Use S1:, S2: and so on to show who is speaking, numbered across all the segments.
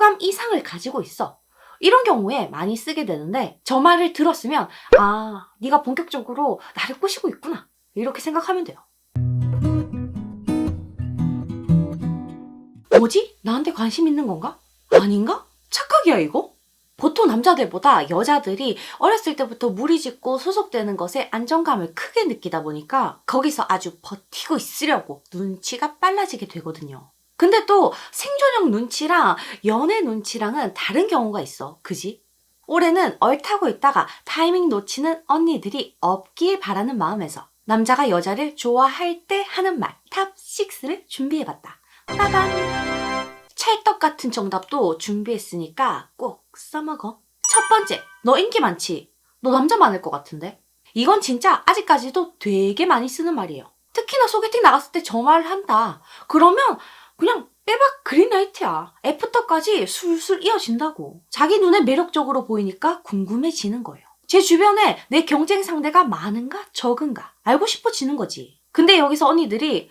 S1: 호감 이상을 가지고 있어. 이런 경우에 많이 쓰게 되는데 저 말을 들었으면 아, 네가 본격적으로 나를 꼬시고 있구나. 이렇게 생각하면 돼요. 뭐지? 나한테 관심 있는 건가? 아닌가? 착각이야, 이거? 보통 남자들보다 여자들이 어렸을 때부터 무리짓고 소속되는 것에 안정감을 크게 느끼다 보니까 거기서 아주 버티고 있으려고 눈치가 빨라지게 되거든요. 근데 또 생존형 눈치랑 연애 눈치랑은 다른 경우가 있어. 그지? 올해는 얼타고 있다가 타이밍 놓치는 언니들이 없길 바라는 마음에서 남자가 여자를 좋아할 때 하는 말 탑 6를 준비해봤다. 빠밤! 찰떡 같은 정답도 준비했으니까 꼭 써먹어. 첫 번째, 너 인기 많지? 너 남자 많을 것 같은데? 이건 진짜 아직까지도 되게 많이 쓰는 말이에요. 특히나 소개팅 나갔을 때 저 말을 한다. 그러면 그냥 빼박 그린라이트야. 애프터까지 술술 이어진다고. 자기 눈에 매력적으로 보이니까 궁금해지는 거예요. 제 주변에 내 경쟁 상대가 많은가 적은가 알고 싶어지는 거지. 근데 여기서 언니들이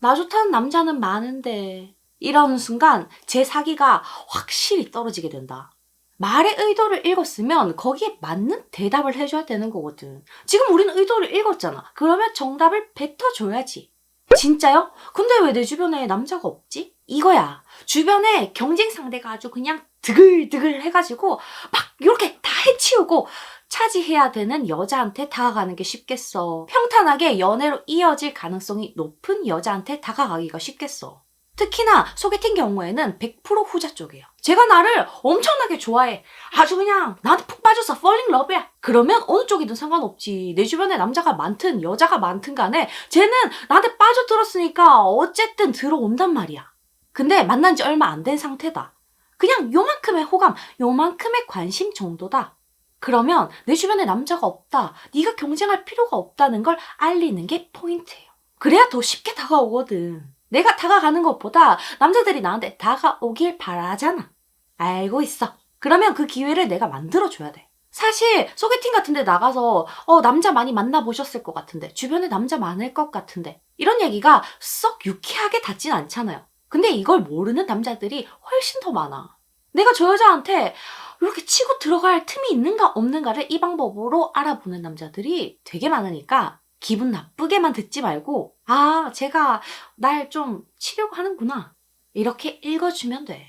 S1: 나 좋다는 남자는 많은데 이러는 순간 제 사기가 확실히 떨어지게 된다. 말의 의도를 읽었으면 거기에 맞는 대답을 해줘야 되는 거거든. 지금 우리는 의도를 읽었잖아. 그러면 정답을 뱉어줘야지. 진짜요? 근데 왜 내 주변에 남자가 없지? 이거야. 주변에 경쟁 상대가 아주 그냥 드글드글 해가지고 막 이렇게 다 해치우고 차지해야 되는 여자한테 다가가는 게 쉽겠어. 평탄하게 연애로 이어질 가능성이 높은 여자한테 다가가기가 쉽겠어. 특히나 소개팅 경우에는 100% 후자 쪽이에요. 제가 나를 엄청나게 좋아해. 아주 그냥 나한테 푹 빠져서 falling love야. 그러면 어느 쪽이든 상관없지. 내 주변에 남자가 많든 여자가 많든 간에 쟤는 나한테 빠져들었으니까 어쨌든 들어온단 말이야. 근데 만난 지 얼마 안 된 상태다. 그냥 요만큼의 호감, 요만큼의 관심 정도다. 그러면 내 주변에 남자가 없다. 네가 경쟁할 필요가 없다는 걸 알리는 게 포인트예요. 그래야 더 쉽게 다가오거든. 내가 다가가는 것보다 남자들이 나한테 다가오길 바라잖아. 알고 있어. 그러면 그 기회를 내가 만들어줘야 돼. 사실 소개팅 같은 데 나가서 어 남자 많이 만나보셨을 것 같은데 주변에 남자 많을 것 같은데 이런 얘기가 썩 유쾌하게 닿진 않잖아요. 근데 이걸 모르는 남자들이 훨씬 더 많아. 내가 저 여자한테 이렇게 치고 들어갈 틈이 있는가 없는가를 이 방법으로 알아보는 남자들이 되게 많으니까 기분 나쁘게만 듣지 말고 아 제가 날 좀 치려고 하는구나. 이렇게 읽어주면 돼.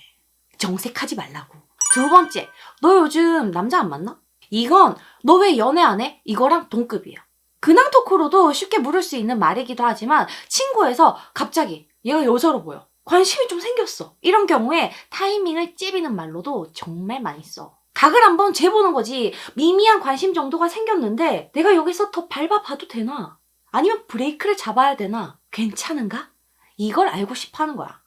S1: 정색하지 말라고. 두 번째 너 요즘 남자 안 만나? 이건 너 왜 연애 안 해? 이거랑 동급이에요. 근황 토크로도 쉽게 물을 수 있는 말이기도 하지만 친구에서 갑자기 얘가 여자로 보여. 관심이 좀 생겼어. 이런 경우에 타이밍을 찌비는 말로도 정말 많이 써 각을 한번 재보는 거지. 미미한 관심 정도가 생겼는데 내가 여기서 더 밟아봐도 되나? 아니면 브레이크를 잡아야 되나? 괜찮은가? 이걸 알고 싶어 하는 거야.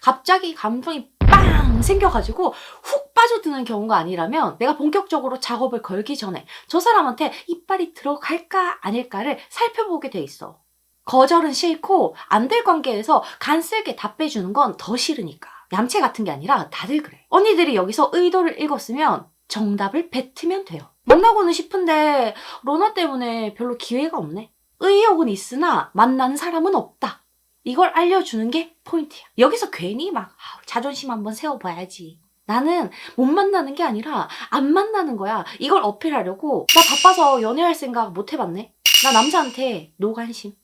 S1: 갑자기 감정이 빵 생겨가지고 훅 빠져드는 경우가 아니라면 내가 본격적으로 작업을 걸기 전에 저 사람한테 이빨이 들어갈까 아닐까를 살펴보게 돼 있어. 거절은 싫고 안 될 관계에서 간쓸게 답해주는 건 더 싫으니까. 얌체 같은 게 아니라 다들 그래. 언니들이 여기서 의도를 읽었으면 정답을 뱉으면 돼요. 만나고는 싶은데 로나 때문에 별로 기회가 없네. 의욕은 있으나 만나는 사람은 없다. 이걸 알려주는 게 포인트야. 여기서 괜히 막 아, 자존심 한번 세워봐야지. 나는 못 만나는 게 아니라 안 만나는 거야. 이걸 어필하려고 나 바빠서 연애할 생각 못 해봤네. 나 남자한테 노관심.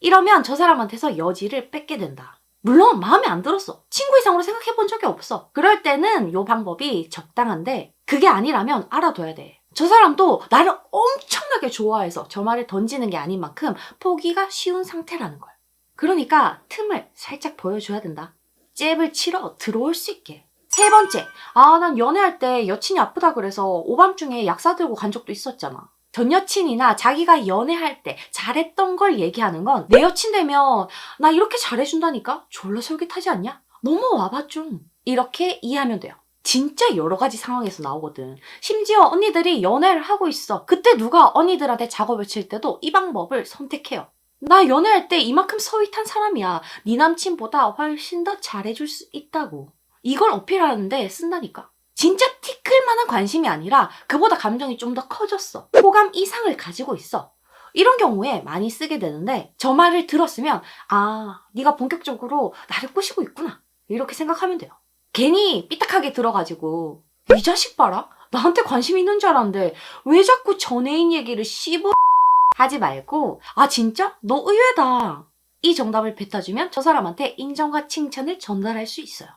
S1: 이러면 저 사람한테서 여지를 뺏게 된다. 물론 마음에 안 들었어. 친구 이상으로 생각해 본 적이 없어. 그럴 때는 요 방법이 적당한데 그게 아니라면 알아둬야 돼. 저 사람도 나를 엄청나게 좋아해서 저 말을 던지는 게 아닌 만큼 포기가 쉬운 상태라는 걸. 그러니까 틈을 살짝 보여줘야 된다. 잽을 치러 들어올 수 있게. 세 번째, 아, 난 연애할 때 여친이 아프다 그래서 오밤중에 약 사들고 간 적도 있었잖아. 전 여친이나 자기가 연애할 때 잘했던 걸 얘기하는 건 내 여친 되면 나 이렇게 잘해준다니까? 졸라 솔깃하지 않냐? 넘어와봐 좀. 이렇게 이해하면 돼요. 진짜 여러 가지 상황에서 나오거든. 심지어 언니들이 연애를 하고 있어. 그때 누가 언니들한테 작업을 칠 때도 이 방법을 선택해요. 나 연애할 때 이만큼 서윗한 사람이야. 네 남친보다 훨씬 더 잘해줄 수 있다고. 이걸 어필하는데 쓴다니까. 진짜 티클 만한 관심이 아니라 그보다 감정이 좀 더 커졌어. 호감 이상을 가지고 있어. 이런 경우에 많이 쓰게 되는데 저 말을 들었으면 아 네가 본격적으로 나를 꼬시고 있구나 이렇게 생각하면 돼요. 괜히 삐딱하게 들어가지고 이 자식 봐라 나한테 관심 있는 줄 알았는데 왜 자꾸 전애인 얘기를 씹어 하지 말고 아 진짜? 너 의외다 이 정답을 뱉어주면 저 사람한테 인정과 칭찬을 전달할 수 있어요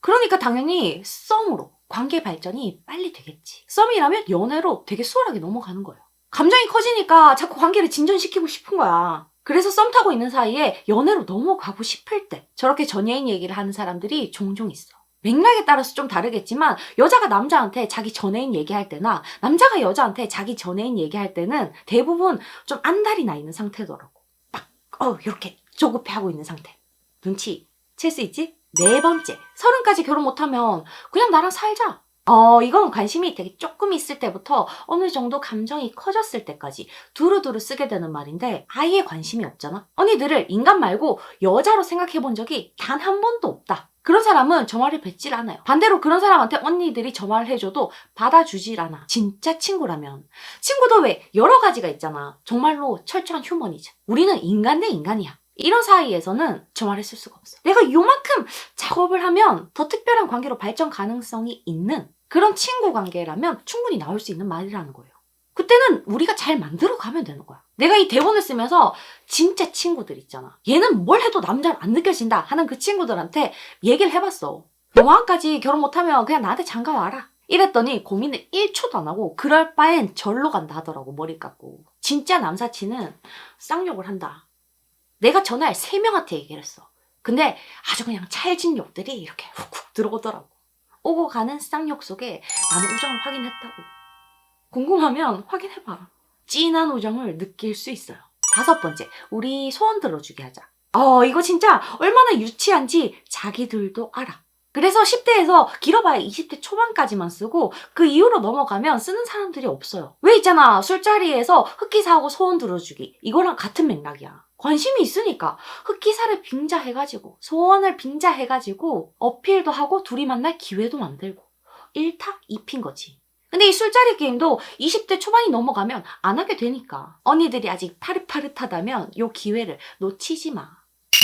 S1: 그러니까 당연히 썸으로 관계 발전이 빨리 되겠지 썸이라면 연애로 되게 수월하게 넘어가는 거예요 감정이 커지니까 자꾸 관계를 진전시키고 싶은 거야 그래서 썸 타고 있는 사이에 연애로 넘어가고 싶을 때 저렇게 전애인 얘기를 하는 사람들이 종종 있어. 맥락에 따라서 좀 다르겠지만 여자가 남자한테 자기 전애인 얘기할 때나 남자가 여자한테 자기 전애인 얘기할 때는 대부분 좀 안달이 나 있는 상태더라고. 딱, 어, 이렇게 조급해하고 있는 상태. 눈치 챌 수 있지? 네 번째, 서른까지 결혼 못하면 그냥 나랑 살자. 어, 이건 관심이 되게 조금 있을 때부터 어느 정도 감정이 커졌을 때까지 두루두루 쓰게 되는 말인데 아예 관심이 없잖아. 언니들을 인간 말고 여자로 생각해 본 적이 단 한 번도 없다. 그런 사람은 저 말을 뱉질 않아요. 반대로 그런 사람한테 언니들이 저 말을 해줘도 받아주질 않아. 진짜 친구라면. 친구도 왜 여러 가지가 있잖아. 정말로 철저한 휴머니즘. 우리는 인간 대 인간이야. 이런 사이에서는 저 말을 쓸 수가 없어. 내가 요만큼 작업을 하면 더 특별한 관계로 발전 가능성이 있는 그런 친구 관계라면 충분히 나올 수 있는 말이라는 거예요. 그때는 우리가 잘 만들어 가면 되는 거야. 내가 이 대본을 쓰면서 진짜 친구들 있잖아. 얘는 뭘 해도 남자를 안 느껴진다 하는 그 친구들한테 얘기를 해봤어. 영화까지 결혼 못하면 그냥 나한테 장가 와라. 이랬더니 고민을 1초도 안 하고 그럴 바엔 절로 간다 하더라고 머리 깎고. 진짜 남사친은 쌍욕을 한다. 내가 전날 세 명한테 얘기를 했어. 근데 아주 그냥 찰진 욕들이 이렇게 훅훅 들어오더라고. 오고 가는 쌍욕 속에 나는 우정을 확인했다고. 궁금하면 확인해봐. 찐한 우정을 느낄 수 있어요. 다섯 번째, 우리 소원 들어주게 하자. 어, 이거 진짜 얼마나 유치한지 자기들도 알아. 그래서 10대에서 길어봐야 20대 초반까지만 쓰고 그 이후로 넘어가면 쓰는 사람들이 없어요. 왜 있잖아. 술자리에서 흑기사하고 소원 들어주기. 이거랑 같은 맥락이야. 관심이 있으니까 흑기사를 빙자해가지고 소원을 빙자해가지고 어필도 하고 둘이 만날 기회도 만들고 1타 2핀 거지. 근데 이 술자리 게임도 20대 초반이 넘어가면 안 하게 되니까 언니들이 아직 파릇파릇하다면 요 기회를 놓치지 마.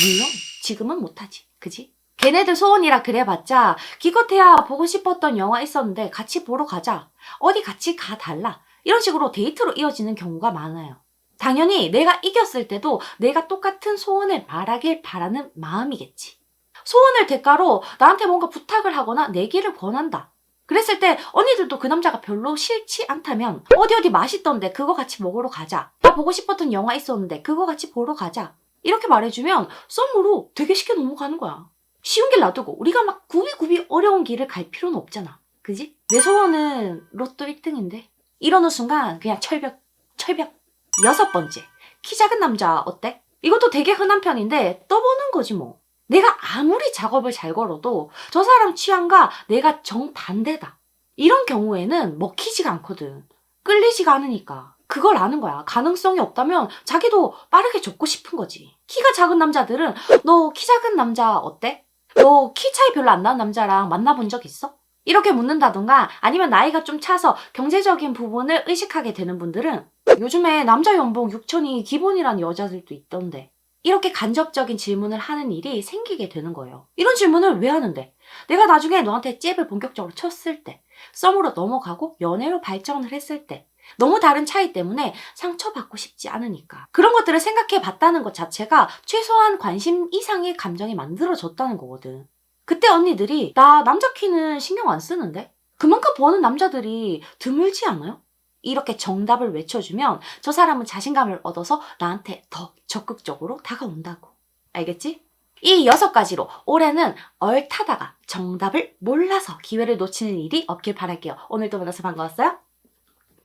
S1: 물론 지금은 못하지. 그지? 걔네들 소원이라 그래봤자 기껏해야 보고 싶었던 영화 있었는데 같이 보러 가자. 어디 같이 가달라. 이런 식으로 데이트로 이어지는 경우가 많아요. 당연히 내가 이겼을 때도 내가 똑같은 소원을 말하길 바라는 마음이겠지. 소원을 대가로 나한테 뭔가 부탁을 하거나 내기를 권한다. 그랬을 때 언니들도 그 남자가 별로 싫지 않다면 어디 어디 맛있던데 그거 같이 먹으러 가자. 나 보고 싶었던 영화 있었는데 그거 같이 보러 가자. 이렇게 말해주면 썸으로 되게 쉽게 넘어가는 거야. 쉬운 길 놔두고 우리가 막 구비구비 어려운 길을 갈 필요는 없잖아. 그지? 내 소원은 로또 1등인데 이러는 순간 그냥 철벽, 철벽. 여섯 번째, 키 작은 남자 어때? 이것도 되게 흔한 편인데 떠보는 거지 뭐. 내가 아무리 작업을 잘 걸어도 저 사람 취향과 내가 정반대다. 이런 경우에는 먹히지가 않거든. 끌리지가 않으니까. 그걸 아는 거야. 가능성이 없다면 자기도 빠르게 접고 싶은 거지. 키가 작은 남자들은 너 키 작은 남자 어때? 너 키 차이 별로 안 나는 남자랑 만나본 적 있어? 이렇게 묻는다던가 아니면 나이가 좀 차서 경제적인 부분을 의식하게 되는 분들은 요즘에 남자 연봉 6천이 기본이라는 여자들도 있던데 이렇게 간접적인 질문을 하는 일이 생기게 되는 거예요. 이런 질문을 왜 하는데? 내가 나중에 너한테 잽을 본격적으로 쳤을 때, 썸으로 넘어가고 연애로 발전을 했을 때, 너무 다른 차이 때문에 상처받고 싶지 않으니까. 그런 것들을 생각해 봤다는 것 자체가 최소한 관심 이상의 감정이 만들어졌다는 거거든. 그때 언니들이 나 남자 키는 신경 안 쓰는데? 그만큼 버는 남자들이 드물지 않아요? 이렇게 정답을 외쳐주면 저 사람은 자신감을 얻어서 나한테 더 적극적으로 다가온다고. 알겠지? 이 여섯 가지로 올해는 얼타다가 정답을 몰라서 기회를 놓치는 일이 없길 바랄게요. 오늘도 만나서 반가웠어요.